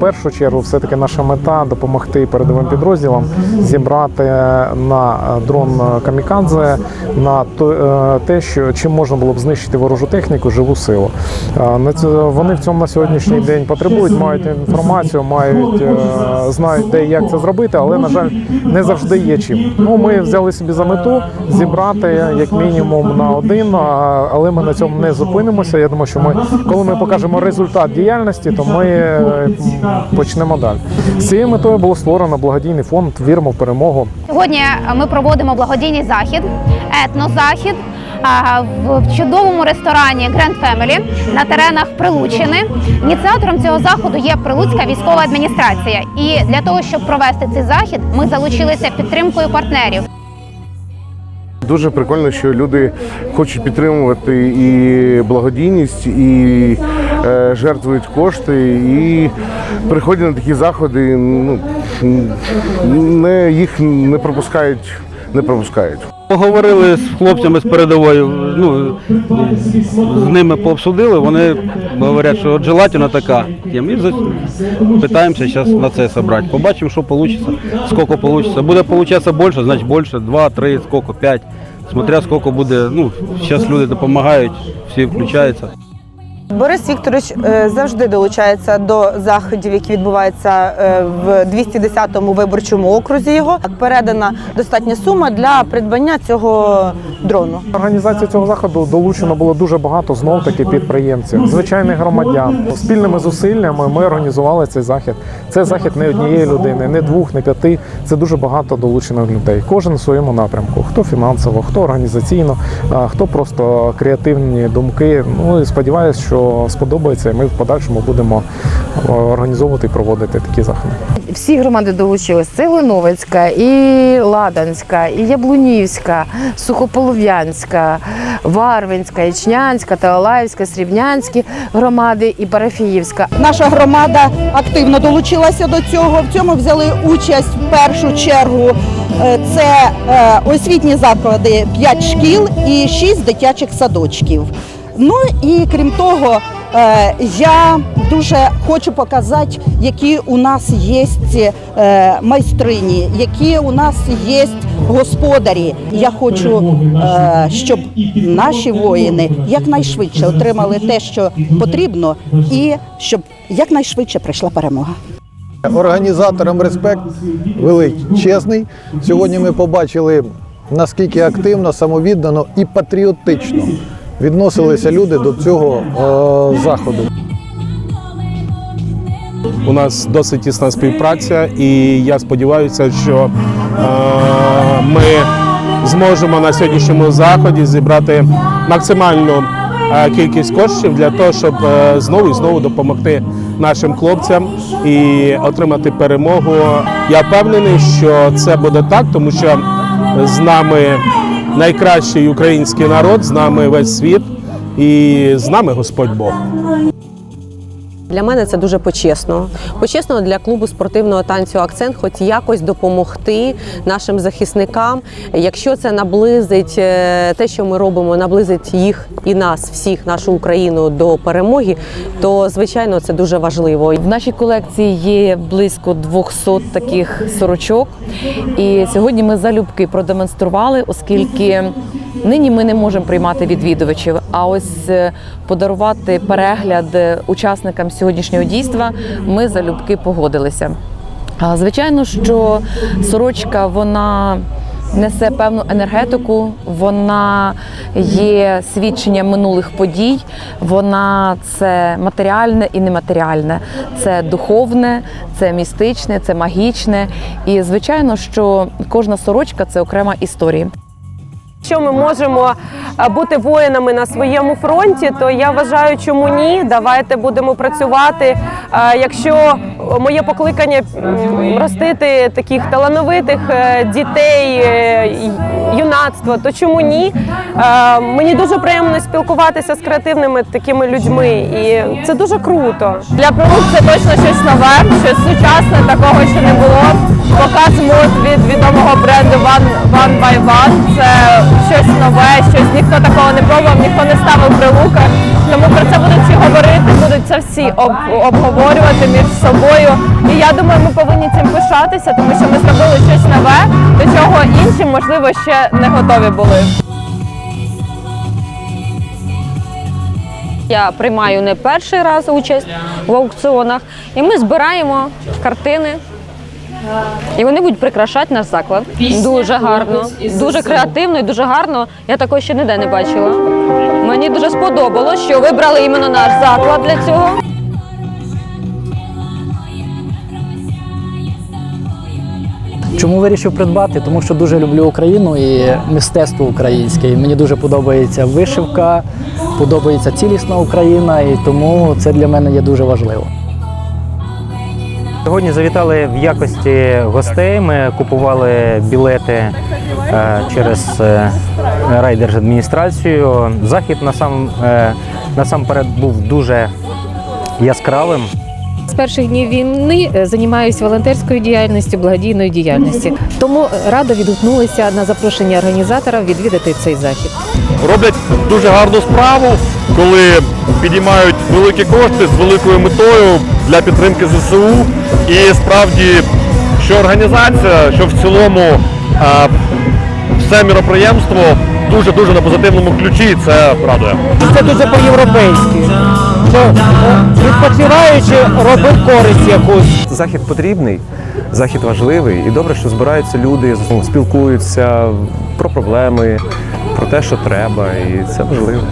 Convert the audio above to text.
Першу чергу, все-таки наша мета допомогти передовим підрозділам зібрати на дрон Камікадзе на е, те, що чим можна було б знищити ворожу техніку, живу силу. Е, Вони в цьому на сьогоднішній день потребують, мають інформацію, мають е, знають, де і як це зробити, але на жаль, не завжди є чим. Ну ми взяли собі за мету зібрати як мінімум на один, але ми на цьому не зупинимося. Я думаю, що ми, коли ми покажемо результат діяльності, то ми е, почнемо далі. З цією метою було створено благодійний фонд Віримо в перемогу. Сьогодні ми проводимо благодійний захід, етнозахід в чудовому ресторані Grand Family на теренах Прилуччини. Ініціатором цього заходу є Прилуцька військова адміністрація. І для того, щоб провести цей захід, ми залучилися підтримкою партнерів. Дуже прикольно, що люди хочуть підтримувати і благодійність, і е, жертвують кошти, і приходять на такі заходи. Ну не їх не пропускають, не пропускають. Поговорили з хлопцями з передової, ну з ними пообсудили. Вони говорять, що от така. І за- питаємося зараз на це зібрати. Побачимо, що вийде, скільки вийде. Буде получатися більше, значить більше, два, три, скільки, п'ять. Смотря скільки буде. Ну, зараз люди допомагають, всі включаються. Борис Вікторович е, завжди долучається до заходів, які відбуваються е, в 210-му виборчому окрузі. Його передана достатня сума для придбання цього дрону. Організацію цього заходу долучено було дуже багато знов таки підприємців, звичайних громадян. Спільними зусиллями ми організували цей захід. Це захід не однієї людини, не двох, не п'яти. Це дуже багато долучених людей. Кожен в своєму напрямку. Хто фінансово, хто організаційно, хто просто креативні думки. Ну і сподіваюся, що сподобається, і ми в подальшому будемо е, організовувати і проводити такі заходи. всі громади долучились. Це Леновецька, і Ладанська, і Яблунівська, Сухополов'янська, Варвинська, Ічнянська, Талалаївська, Срібнянські громади і Парафіївська. Наша громада активно долучилася до цього. В цьому взяли участь в першу чергу. е, Це е, освітні заклади 5 шкіл і 6 дитячих садочків. Ну і крім того, е, я дуже хочу показати, які у нас є е, майстрині, які у нас є господарі. Я хочу, е, щоб наші воїни якнайшвидше отримали те, що потрібно, і щоб якнайшвидше прийшла перемога. Організаторам респект великий, чесний. Сьогодні ми побачили, наскільки активно, самовіддано і патріотично відносилися люди до цього е, заходу. У нас досить тісна співпраця, і я сподіваюся, що е, ми зможемо на сьогоднішньому заході зібрати максимальну е, кількість коштів для того, щоб е, знову і знову допомогти нашим хлопцям і отримати перемогу. Я впевнений, що це буде так, тому що з нами найкращий український народ, з нами весь світ і з нами Господь Бог. Для мене це дуже почесно. Почесно для клубу спортивного танцю Акцент, хоч якось допомогти нашим захисникам. Якщо це наблизить е, те, що ми робимо, наблизить їх і нас, всіх, нашу Україну до перемоги, то звичайно це дуже важливо. В нашій колекції є близько 200 таких сорочок. І сьогодні ми залюбки продемонстрували, оскільки нині ми не можемо приймати відвідувачів. А ось е, подарувати перегляд е, учасникам сьогоднішнього дійства ми залюбки погодилися. Звичайно, що сорочка вона несе певну енергетику, вона є свідченням минулих подій, вона це матеріальне і нематеріальне, це духовне, це містичне, це магічне. І звичайно, що кожна сорочка це окрема історія. Якщо ми можемо бути воїнами на своєму фронті, то я вважаю, чому ні. Давайте будемо працювати. Якщо моє покликання ростити таких талановитих е, дітей, е, юнацтва, то чому ні? Е, Мені дуже приємно спілкуватися з креативними такими людьми, і це дуже круто. Для прилук це точно щось нове, щось сучасне, такого ще не було. Показ мод від відомого бренду One, by One. Це щось нове, щось ніхто такого не пробував, ніхто не ставив прилуки. Тому всі об, обговорювати між собою. І я думаю, ми повинні цим пишатися, тому що ми зробили щось нове, до чого інші, можливо, ще не готові були. Я приймаю не перший раз участь в аукціонах, і ми збираємо картини. І вони будуть прикрашати наш заклад. Дуже гарно, дуже креативно і дуже гарно. Я такого ще ніде не бачила. Мені дуже сподобалось, що вибрали іменно наш заклад для цього. Чому вирішив придбати? Тому що дуже люблю Україну і мистецтво українське. І мені дуже подобається вишивка, подобається цілісна Україна, і тому це для мене є дуже важливо. Сьогодні завітали в якості гостей. Ми купували білети е, через е, райдержадміністрацію. Захід насам, е, насамперед був дуже яскравим. З перших днів війни е, займаюся волонтерською діяльністю, благодійною діяльністю. Тому радо відгукнулися на запрошення організатора відвідати цей захід. роблять дуже гарну справу, коли підіймають великі кошти з великою метою для підтримки ЗСУ. І справді, що організація, що в цілому а, все міроприємство дуже дуже на позитивному ключі. і Це радує. Це дуже по-європейськи. Що відпочиваючи робив користь якусь. Захід потрібний, захід важливий, і добре, що збираються люди, ну, спілкуються про проблеми, про те, що треба, і це важливо.